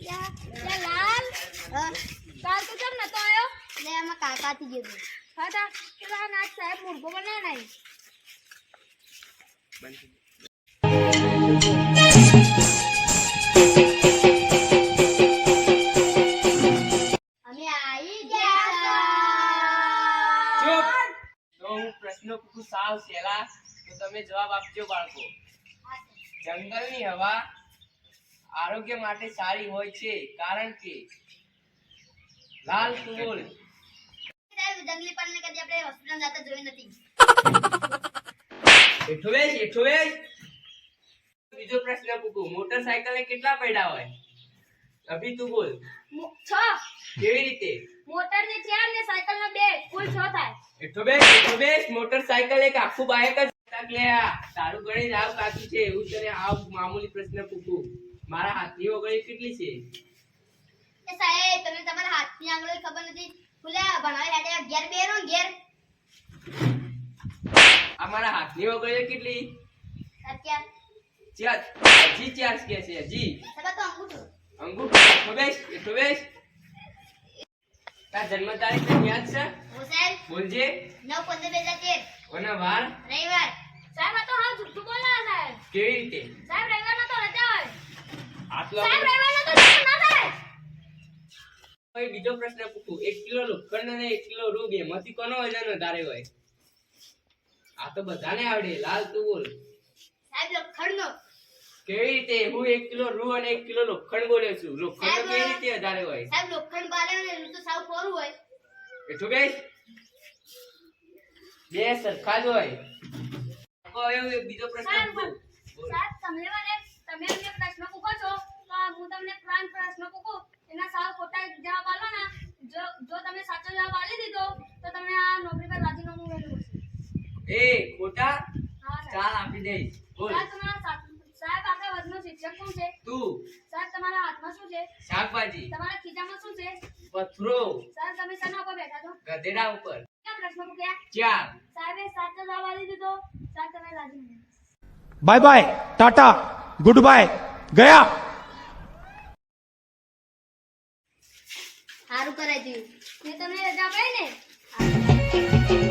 લાલ. હા કાલ કેમ નતો આયો? એટલે એમાં કાકાથી ગયો હતો. હતા પેલા નાચ સાહેબ મુર્ગો બના નહીં. અમે આવી ગયા ચૂપ. તો હું પ્રશ્નો પૂછું સાવ સહેલા તો તમે જવાબ આપજો બાળકો. જંગલની હવા આરોગ્ય માટે સારી હોય છે કારણ કે લાલ તું જંગલી પાલને કદી આપણે હોસ્પિટલ જતા જોઈ નથી હેઠો બેસ. બીજો પ્રશ્ન પૂછું મોટરસાયકલને કેટલા પૈડા હોય? અભી તું બોલ. છ. કેવી રીતે? મોટર ને ચાર ને સાયકલ ના બે કુલ છ થાય. હેઠો બે હેઠો બે મોટરસાયકલ એક આખું બાયક જ. તાક લે આ. તારું ગણિત આવ કાચું છે એવું તને આવ મામૂલી પ્રશ્ન પૂછું. મારા હાથની ઓગળી કેટલી છે? એ સાહેબ તમને તમારા હાથની આંગળી ખબર નથી. ખુલ્લા ભણાવે હેડે ઘેર બેરો ઘેર. આ હાથની ઓગળી કેટલી? અત્યાર. ચાર. હજી ચાર કે છે હજી. સગા તો અંગૂઠો. અંગૂઠો. હેઠો બેસ તાર જન્મ તારીખ તને યાદ છે? હું સાહેબ. બોલજે નવ પંદર બે હજાર વાર? રવિવાર. સાહેબ આ તો હા જુઠ્ઠું બોલા સાહેબ. કેવી રીતે? સાહેબ રવિવાર ના તો રજા હોય આટલો સાહેબ રવિવાર ના તો રજા ના થાય હવે બીજો પ્રશ્ન પૂછું. એક કિલો લોખંડ અને એક કિલો રૂ બેમાંથી કોનો વજન વધારે હોય? આ તો બધાને આવડે. લાલ તું બોલ. સાહેબ લોખંડનો. કેવી રીતે? હું એક કિલો રૂ અને એક કિલો લોખંડ બોલ્યો છું. લોખંડ કેવી રીતે વધારે હોય? સાહેબ લોખંડ બારે અને રૂ તો સાવ કોરું હોય. એટલું બેસ. બે સરખા જ હોય. હવે બીજો પ્રશ્ન સાહેબ પૂછું. બોલ. સાહેબ તમે મને તમે મને પ્રશ્ન પૂછો છો તો આ હું તમને ત્રણ પ્રશ્ન પૂછું એના સાવ ખોટા જવાબ આલો ને જો જો તમે સાચો જવાબ આલી દીધો તો તમને આ નોકરી પર રાજીનામું મેળવું છે એ ખોટા ચાલ આપી દે બોલ. સાહેબ આપણા વર્ગનો શિક્ષક શું છે? તું. સાહેબ તમારા હાથમાં શું છે? શાકભાજી. તમારા ખીજામાં શું છે? પથરો. સાહેબ તમે શાના ઉપર બેઠા છો? ગધેડા ઉપર. પ્રશ્ન મૂક્યા? ચાર સાહેબે સાચો જવાબ આપી દીધો. સાહેબ તમે રાજી bye bye ta-ta good bye ગયા. સારું કરાઈ દીધું મેં તમને રજા આપી ને?